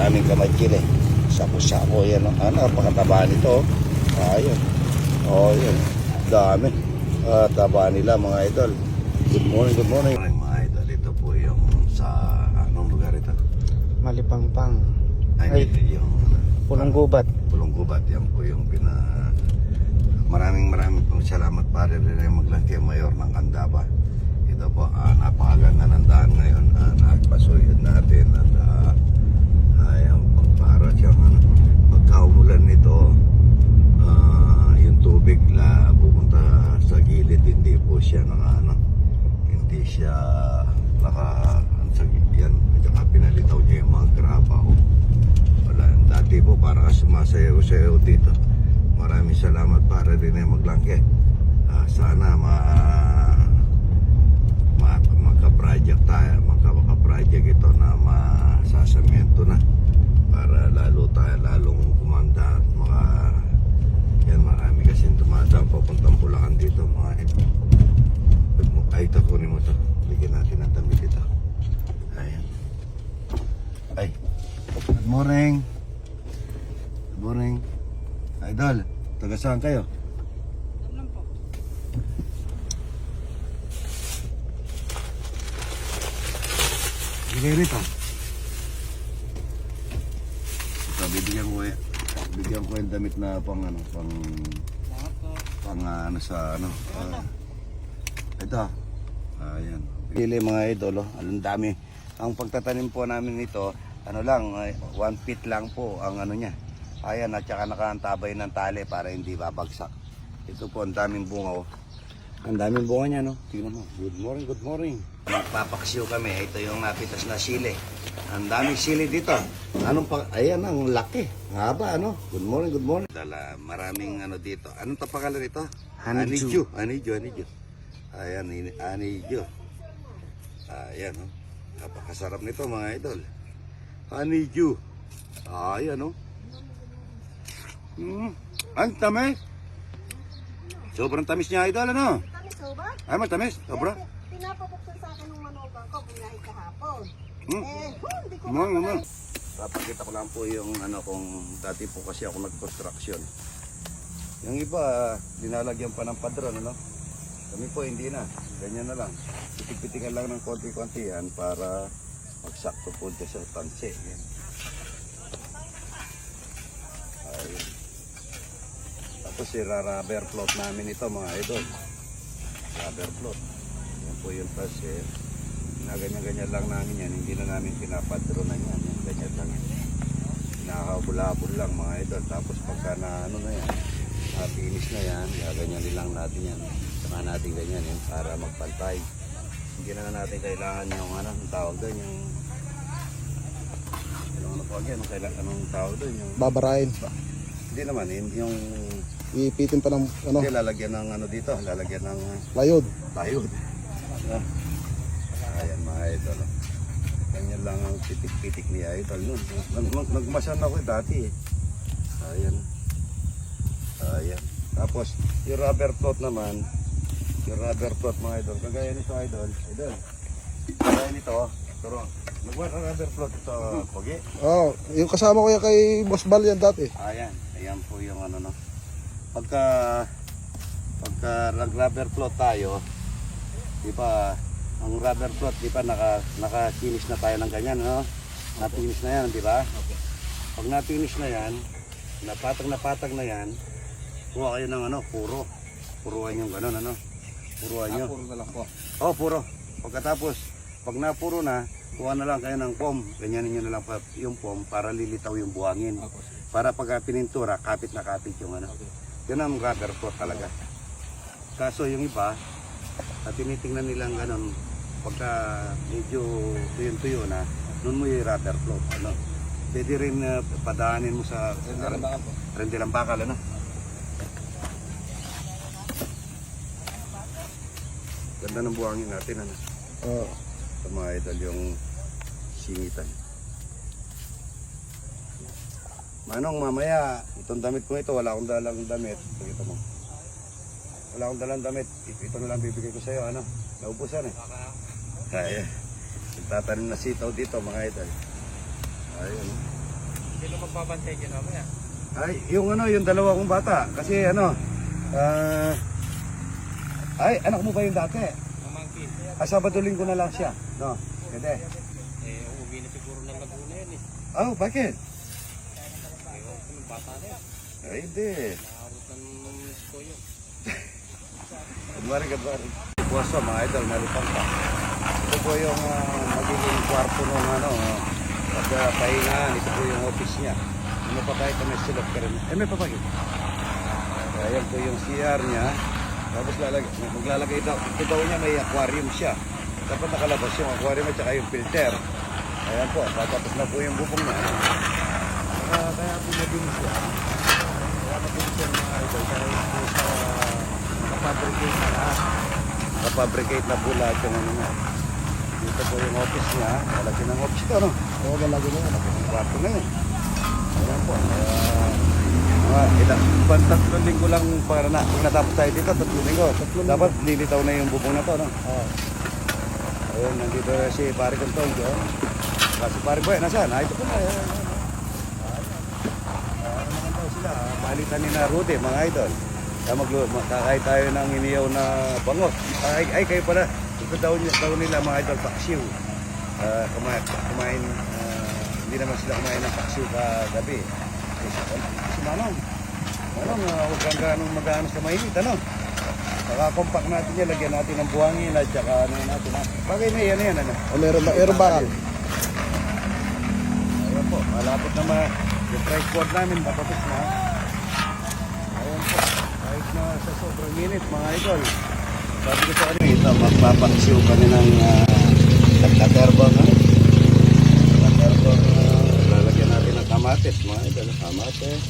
daming kamay chile. Sako-sako yan. Ano, napakataba nito. oh. Ayun. Oh, yun. Dami. Ah, taba nila mga idol. Good morning, good morning. Mga idol, ito po yung sa anong lugar ito? Malipangpang. Ay, Ay. yung Pulong gubat. Pulong Gubat. Yan po yung pina... Maraming maraming pong salamat pare rin ay maglangkay mayor ng Kandaba. Ito po, ah, napakaganda ng daan ngayon. Uh, Nagpasuyod natin at uh, ayan para siyang ano, pagkaumulan nito, ah, yung tubig la pupunta sa gilid, hindi po siya naka, ano, hindi siya naka, sa yan, saka pinalitaw niya yung mga graba oh. Wala. Dati po para sumasayaw-sayaw dito. Maraming salamat para din ay maglangke. Ah, sana ma, ma magka-project tayo, magka-project ito na masasamento na para lalo tayo lalong kumanda at maka yan marami kasi tumadaan papuntang Bulacan dito mga. Ay, ito kunin mo to. Bigyan natin ng damit ito. Ayan. Ay, Good morning. Good morning. Idol, taga saan kayo? Bigay rito. Ito, bibigyan ko eh. Bigyan ko yung damit na pang ano, pang pang ah, ano sa ano. ah, ito. Ayan. Pili mga idol, oh. Ang dami. Ang pagtatanim po namin nito, ano lang, one feet lang po ang ano niya. Ayan, at saka nakaantabay ng tali para hindi babagsak. Ito po, ang daming bunga, oh. Ang daming bunga niya, no? Tingnan mo. Good morning, good morning. Magpapaksiw kami. Ito yung napitas na sili. Ang daming sili dito. Anong pa? Ayan, ang laki. Haba, ano? Good morning, good morning. Dala, maraming ano dito. Anong tapakalala ito? Honeydew. Honeydew, honeydew. Ayan, honeydew. Ayan, oh. Napakasarap nito, mga idol. Honeydew. Ayan, oh. Hmm. Ang tamis. Sobrang tamis niya, idol, ano? Kami soba? Ay, matamis. Sobra. Pinapabuksan sa akin ng manugang ko bumiyahe kahapon. Hmm. Eh, huh, hindi ko mo. makakalain. Papakita ko lang po yung ano kung dati po kasi ako nag-construction. Yung iba, dinalagyan pa ng padron, ano? Kami po hindi na. Ganyan na lang. Pitik-pitikan lang ng konti-konti yan para magsakto po dyan sa tanse. Yan. Ayun. Tapos si rubber float namin ito mga idol. Rubber float. Yan po yung tanse. Ginaganyan-ganyan lang namin yan. Hindi na namin pinapadronan yan. Yan, ganyan lang. Nakakabulabol lang mga idol. Tapos pagka na ano na yan, na-finish na yan, gaganyan din lang natin yan. Saka natin ganyan yan para magpantay. Hindi na natin kailangan yung ano, ang tawag doon, yung ano po again, ang kailangan, anong tawag doon, yung Babarain. hindi naman, yung, yung Ipitin pa ng ano, hindi, lalagyan ng ano dito, lalagyan ng layod. tayo. Ah. Ayan mga idol. Ganyan lang ang pitik-pitik ni idol nun. Nag nag- Nagmasyan ako eh, dati eh. Ayan. Ayan. Tapos, yung rubber float naman, yung rubber float mga idol, kagaya nito idol, idol. Kagaya nito, oh. pero nagwa ng rubber float ito, Pogi. Oh, yung kasama ko yan kay Boss Bal yan dati. Ayan, ayan po yung ano no. Pagka pagka nag-rubber float tayo, di ba, ang rubber float, di ba, naka, naka-finish na tayo ng ganyan, no? Na-finish na yan, di ba? Pag na-finish na yan, napatag na patag na yan, kuha kayo ng ano, puro. Puruan yung gano'n, ano? Puruan nyo. na lang po. Oh, puro. Pagkatapos, pag napuro na, kuha na lang kayo ng pom. Ganyanin nyo na lang yung pom para lilitaw yung buhangin. Para pagka pinintura, kapit na kapit yung ano. Yun ang rubber float talaga. Kaso yung iba, at tinitingnan nilang ganun, pagka medyo tuyo-tuyo na, nun mo yung rubber float. Ano? Pwede rin uh, padaanin mo sa rendilang bakal. Ano? Ganda ng buhangin natin. Ano? Oh, sa mga idol yung singitan. Manong, mamaya, itong damit ko ito, wala akong dalang damit. Pakita mo. Wala akong dalang damit. Ito, ito na lang bibigay ko sa'yo, ano? Naubusan eh. Kaya, nagtatanim na sitaw dito, mga idol. Ayun. Sino magbabantay dyan mamaya? Ay, yung ano, yung dalawa kong bata. Kasi ano, ah, ay, anak mo ba yung dati? Mamangkin. Ah, Sabado linggo na lang siya. No, pwede. Eh, uuwi na siguro ng Laguna yan eh. Oh, bakit? Ko na yan. Ay, hindi. Naabot ng skoyo. Good morning, good morning. Puwaso, mga idol, malipang pa. Ito po yung ah, magiging kwarto ng ano, uh, pagpahingahan. Ito po yung office niya. Ano pa kahit may silot ka rin. Eh, may papagit. Ayan po yung CR niya. Tapos lalag maglalagay daw. Ito daw niya may aquarium siya. Dapat nakalabas yung aquarium at saka yung filter. Ayan po, tatapos na po yung bubong niya. Kaya po madinis siya. Kaya madinis siya mga idol. Kaya po sa nakafabricate na lahat. Nakafabricate na po lahat yung ano niya. Dito po yung office niya. Malaki ng office ito, no? Oo, malagi na yan. Ang kwarto na yun. Ayan po. Mga ilang, pan tatlong linggo lang para na, kung natapos tayo dito, tatlong linggo. Dapat lilitaw na yung bubong na to, no? Oo. Ayun, nandito na si pare John. Kasi pare Boy, nasaan? Ah, ito po na. Ayan, ayan, ayan. Ah, ano naman daw sila? Palitan ni na Rude, mga idol. Kaya maglo, makakain tayo ng iniyaw na bangos. Ay, ay kayo pala. Ito daw, daw nila mga idol, paksiw. Ah, kumain, kumain ah, hindi naman sila kumain ng paksiw kagabi. Kasi, si Manong, Manong, uh, huwag kang ganong mag-ano sa mainit, ano? Saka-compact natin yan, lagyan natin ng buhangin at saka ano natin. Bagay na yan, yan, ano? O, meron ba? Meron ba? Ayan po, malapit na ma... Yung board namin, patapos na. Ayan po, kahit na sa sobrang minute, mga idol. Sabi ko sa kanila, ito, magpapaksiw kami ng uh, katerbang, ano? Katerbang, uh, lalagyan natin ng kamatis, mga idol. Kamatis.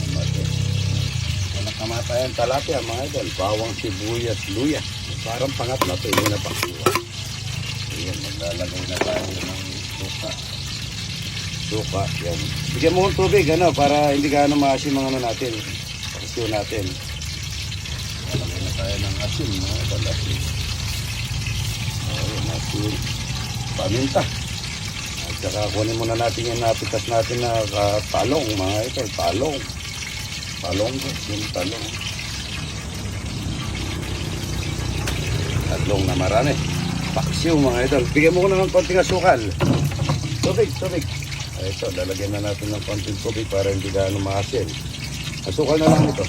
Kamatis. Kamatayan talapia, mga idol. Bawang sibuyas, luya. Parang pangat na ito, hindi na paksiwa. Ayan, maglalagay na tayo ng suka. Suka, yan. Bigyan mo ng tubig, ano, para hindi ka ano maasim ang ano natin. Paksiw natin. Lalagay na tayo ng asin, mga idol, asin. Ayan, asin. Paminta. At saka kunin muna natin yung napitas natin na ah, talong, mga idol, talong. Talong, yung talong. Tatlong na marami. Paksiw mga idol. Bigyan mo ko ng konting asukal. Tubig, tubig. Ito, lalagyan na natin ng konting tubig para hindi gaano maasin. Asukal na lang ito.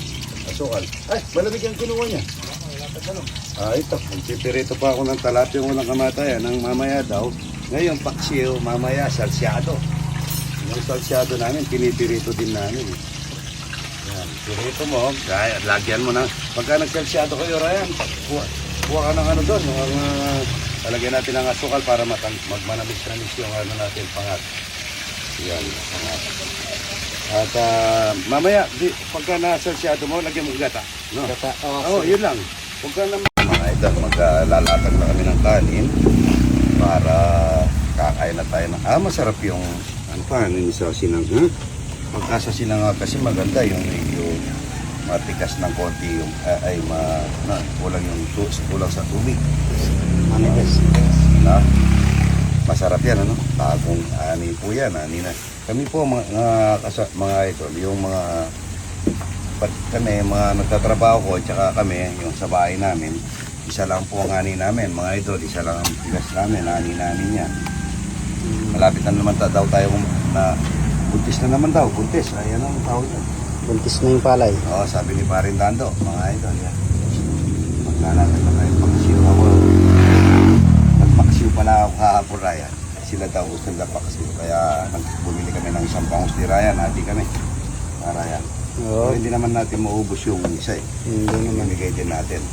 Asukal. Ay, malamig ang kinuha niya. Ah, ito. Magpipirito pa ako ng talapia ng kamatayan. Ang mamaya daw, ngayon paksiw, mamaya salsyado. Yung salsyado namin, pinipirito din namin. Yan, pirito mo, kaya, lagyan mo na. Pagka nagsalsyado kayo, Ryan, kuha, kuha ka ng ano doon, yung uh, talagyan natin ng asukal para matang, magmanabis-namis yung ano natin, pangat. Yan. At ah, mamaya, di, pagka nasalsyado mo, lagyan mo gata. No? Gata. Oo, oh, yun lang. Huwag ka naman. Mga idol, maglalatag na kami ng kanin para kakain na tayo ng... Ah, masarap yung... Ano pa, ano sa sinang... Ha? Pagka sa sinanga kasi maganda yung medyo matikas ng konti yung ah, ay ma, na, kulang yung kulang sa tubig. Manigas. Na, masarap yan ano. Tagong ani po yan, ani na. Kami po mga mga, kasa, mga idol, yung mga pat kami mga nagtatrabaho ko tsaka kami yung sa bahay namin isa lang po ang ani namin mga idol isa lang ang bigas namin ani namin niya malapit na naman ta- daw tayo na buntis na naman daw buntis ayan ang tawag yan Buntis na yung palay. Oo, sabi ni Parin Dando, mga idol yan. Maglalakad na tayo paksiw pala ako kahapon Ryan. Sila daw gusto nila paksiw. Kaya nagbumili kami ng isang bangus ni Ryan. Hati kami. Para yan. Oo. Pero hindi naman natin maubos yung isa eh. Hindi naman. Mamigay din natin.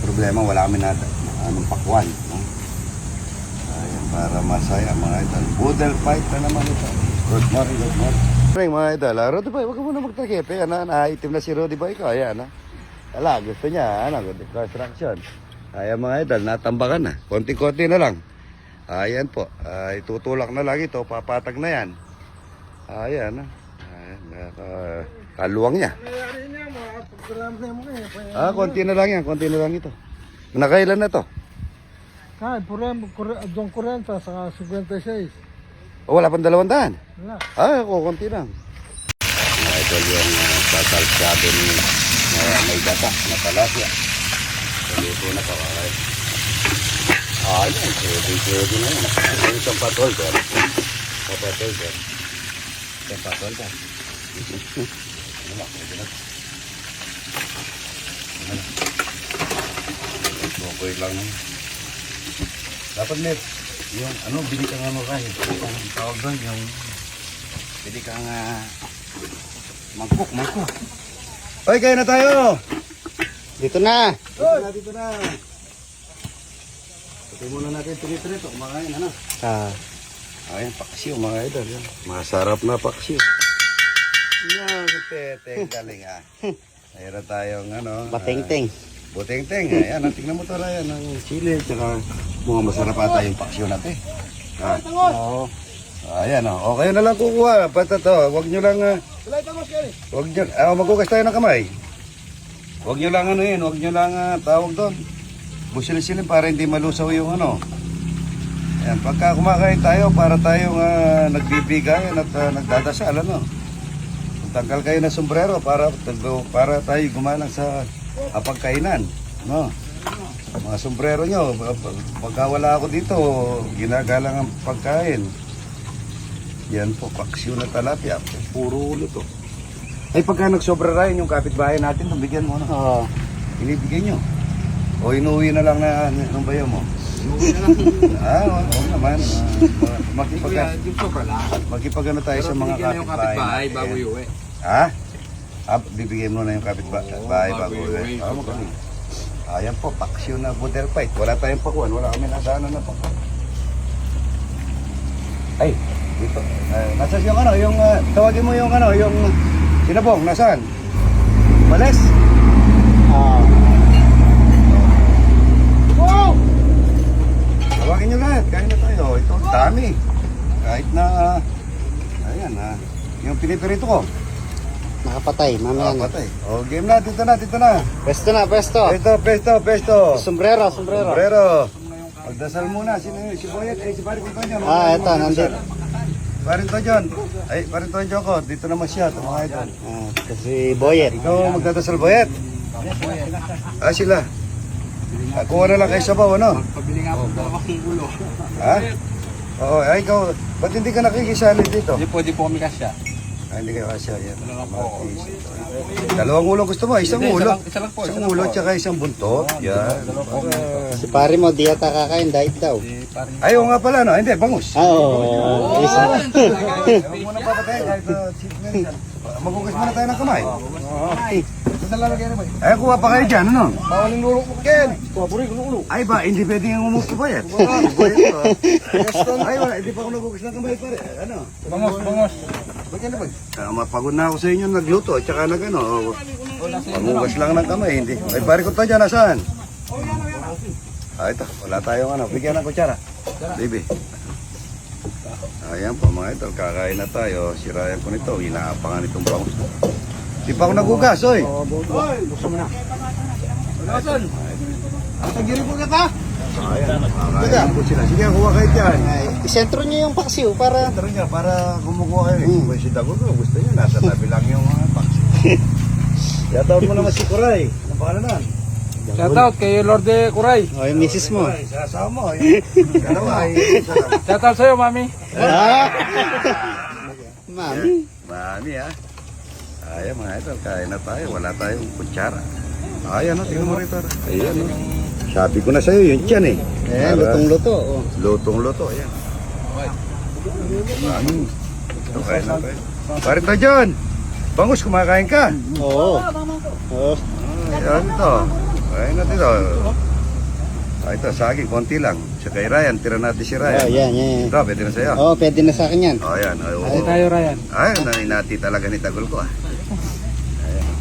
Problema, wala kami na anong pakwan. No? Ayan, para masaya mga idol. Boodle fight na naman ito. Good morning, good morning. Morning mga idol. Ah, Rodi Boy, huwag ka muna magtakip. Eh, ano, naitim na si Rodi Boy ko. Ayan, ah. Ala, gusto niya, ano, good construction. Ayan mga idol, natambakan na. Konti-konti na lang. Ayan po. Ah, itutulak na lang ito. Papatag na yan. Ayan, ah. Ayan, uh, kaluwang niya. Ah, konti na lang yan. Konti na lang ito. Nakailan na to? Kaya, purem, Don 40 sa 56. Oh, wala pang dalawang daan? Wala. Ah, ako, konti lang. Mga ito yung uh, sasalsado ni uh, may gata na talapia. Saluto na pa. Okay. Ah, yan. Pwede, pwede na yan. Ano yung isang patol ko? Papatol ko. Isang patol ka. Ano ba? Pwede na. Ano na. Lang. Dapat net, yung ano, bili ka nga mo kayo. Ang tawag doon, yung bili ka nga mangkok, mangkok. Hoy, kayo na tayo! Dito na. Dito na, dito na. Pati muna natin tinitrito, kumakain, ano? Ah, Ayan, paksiw mga idol. Yan. Masarap na paksiw. Yan, teteng galing ah. Mayroon tayong ano. bateng-teng. ah, Buteng-teng. Ayan, ah, tingnan mo to Ryan, ng chili. Tsaka mga masarap ata yung paksiw natin. Ah, Oo. ayan oh. O, kayo na lang kukuha. Basta to, huwag nyo lang... ah, Huwag nyo... Ah, magkukas tayo ng kamay. Huwag nyo lang ano yun. Huwag nyo lang ah, tawag doon. Busilin-silin para hindi malusaw yung ano. Ayan, pagka kumakain tayo, para tayong ah, nagbibigayan at ah, nagdadasal, ano? Tanggal kayo ng sombrero para, para tayo gumalang sa ah, pagkainan, no? Mga sombrero nyo, pag- pagka wala ako dito, ginagalang ang pagkain. Yan po, paksyo na talapia. Puro ulo to. Ay, pagka nagsobra rin yung kapitbahay natin, bigyan mo, no? Oo. Inibigay nyo. O inuwi na lang na ng bayo mo. ah, oo oo naman. Uh, makipag, Yung sobra lang. makipag ano tayo sa mga Bigyan na yung kapitbahay bago iuwi. Ha? Ah, bibigyan mo na yung kapitbahay Oo, bahay bago bago iuwi. uwi. Ah, magaling. Ayan po, paksyo na border fight. Wala tayong pakuan. Wala kami nadaanan na pakuan. Ay, dito. Uh, nasaan yung ano, yung, ah, tawagin mo yung ano, yung sinabong, nasaan? Males? Ah. Lahat, kain na tayo. Ito, dami. Kahit na, ayan ha, yung pinipirito ko, Nakapatay. Mamaya na. O, game na, dito na, dito na. Pwesto na, pwesto. Pesto, pesto, pesto. Sombrero, sombrero. Sombrero. Magdasal muna, sino yun? Si Boyet, eh, si Parin Tonyo. Ah, eto, nandito. Parin Tonyo. Ay, Parin Tonyo ko, dito naman siya, tumakay doon. Ah, kasi Boyet. Ikaw ang magdadasal, Boyet. Ah, sila. Ah, kuha na lang kayo sabaw, ano? Pabili nga po dalawang ulo. Ha? Oo, ay, ikaw, ba't hindi ka nakikisali dito? Hindi pwede po kami kasya. Ah, hindi kayo kasya yan. Dalawa po. Dalawang ulo gusto mo, isang Hindi, isa ulo. lang- isa lang po, isa Isang lang ulo, po. tsaka isang buntot. Yan. Para- Si pare mo, di ata kakain. Diet daw. Eh, parang... Ayaw nga pala, no? Hindi, bangus. Ah, oo. Isa. Huwag muna papatay kahit uh, signal yan. Maghugas muna tayo ng kamay. Ay, kuha pa kayo dyan, ano? Bawal yung lulok mo, Ken. Ay ba, hindi pwede yung umupo pa yan. Ay, wala, hindi pa ako naghugas ng kamay pare. Ano? Bangos, bangos. Bagyan na ba? Ah, mapagod na ako sa inyo nagluto, at saka nag ano. Panghugas lang ng kamay, hindi. Ay, pare ko tayo dyan, nasaan? Ah, ito, wala tayong ano. Bigyan ng kutsara. Baby. Ayan po mga ito, kakain na tayo. Sirayan ko nito, inaapangan itong bangus. Di pa ako nagugas, oy. Ayan, kakain po sila. Sige, kuha kayo dyan. Isentro niyo yung paksiw para... Tara niya, para kumukuha kayo. Hmm. si Dago gusto niya. Nasa tabi lang yung mga box. Shoutout mo naman si Kuray. Anong pangalan na? Shoutout kay Lord de Kuray. O, yung misis mo. Kuray, sasama mo. Dalawa. Shoutout sa'yo, mami. Ah! Mami. Mami ah. Ayan mga ito, kain na tayo. Wala tayong kutsara. Ayan o, tingnan mo rito. Ayan o. Sabi ko na sa'yo, yun tiyan eh. Ayan, Para- lutong-luto. Oh. Lutong-luto, ayan. Mami. Ito, kain na tayo. Parito John, bangus, kumakain ka. Oo. Oo. Ayan ito. Kain na dito. Ah, ito, saging, konti lang. Sa kay Ryan, tira natin si Oh, Ryan. yan, yan. Ito, pwede na sa'yo. Oo, pwede na sa akin yan. Oh, ayan. Ay, tayo, Ryan. Ay, naninati talaga ni Tagol ko ah.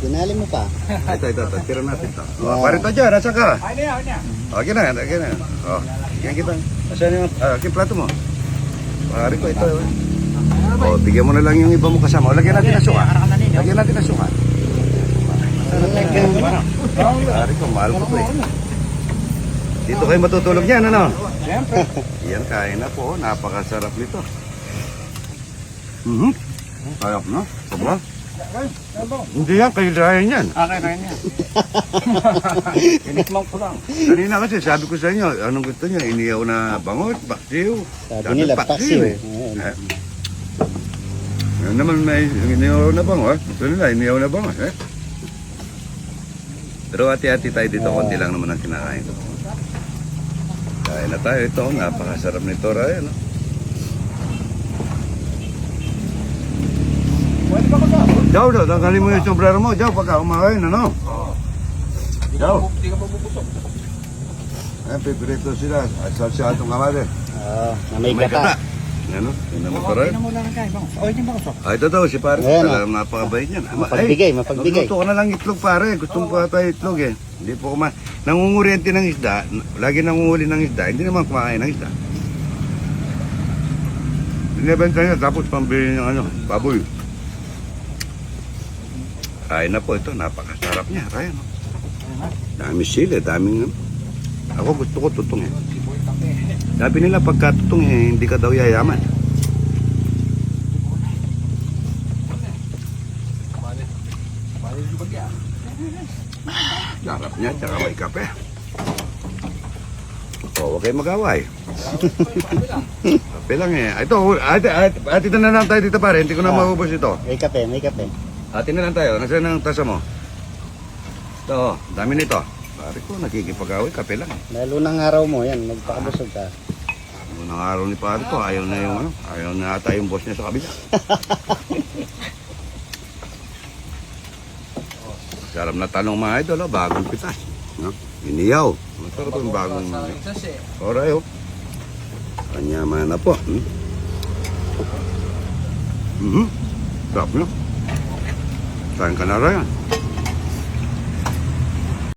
Dinali mo pa. Ito, ito, ito. Tira natin ito. Oh, parito dyan, nasa ka? Ay, niya, niya. Okay na, okay na. Oh, yan kita. Asan yung, ah, yung plato mo? Pari ko ito. eh. Oh, bigyan mo na lang yung iba mo kasama. O, lagyan natin na suka. Lagyan natin na suka. Pari ko, mahal ko to eh. Dito kayo matutulog yan, ano? Siyempre. Yan, kain na po. Napakasarap nito. Mhm. Sayap na. Sobra. Hindi yan, kayo dahil yan. Okay, kaya niya. Inikmang ko lang. Kanina kasi sabi ko sa inyo, anong gusto niyo? Iniyaw na bangot, paksiw. Sabi nila, paksiw. eh. Ayan. Eh. Yan naman may iniyaw na bangot. Gusto nila, iniyaw na bangot. Eh. Pero hati-hati tayo dito, konti lang naman ang kinakain. Kain na tayo. Ito, napakasarap nito, Ryan. No? Ko? Jow, daw, tanggalin mo yung sombrero mo. Jow, pagka kumakain, ano? Jow. Hindi ka pabubutok. Eh, pipirito sila. At salsyatong kamali. Oo, na may gata. Ano? Yan naman to, Ryan. mo lang kayo, bangos. Okay, niya bangos. Ah, ito daw, si pare. Ayan, Talagang napakabait niyan. Ama, Mapagbigay, ay, mapagbigay. Magluto ka na lang itlog, pare. Gusto mo pa tayo itlog, eh. Hindi po kuma... Nangunguriente ng isda. Lagi nangunguli ng isda. Hindi naman kumakain ng isda. Binibenta niya, tapos pambili ng ano, baboy. Kain na po ito. Napakasarap niya, Ryan. oh. Dami sila, daming... Ako gusto ko tutong, eh. Sabi nila, pagka tutong, eh, hindi ka daw yayaman. Sarap niya, tsaka may kape. O, huwag kayo mag-away. kape lang eh. Ito, ate, ate, ate na lang tayo dito pare. Hindi ko na Ah. maubos ito. May kape, may kape. Ate na lang tayo. Nasaan ang tasa mo? Ito, dami nito. Pare ko, nakikipag-away. Kape lang. Lalo ng araw mo, yan, magpakabusog ka. Unang araw ni pare ko, ayaw na yung ano. Ayaw na ata yung boss niya sa kabila. Sarap na tanong mga idol, oh, bagong pitas. No? Iniyaw. Masarap yung bagong... Oray, oh. Kanyaman na po. Hmm? Mhm. Sarap nyo. Kain ka na rin.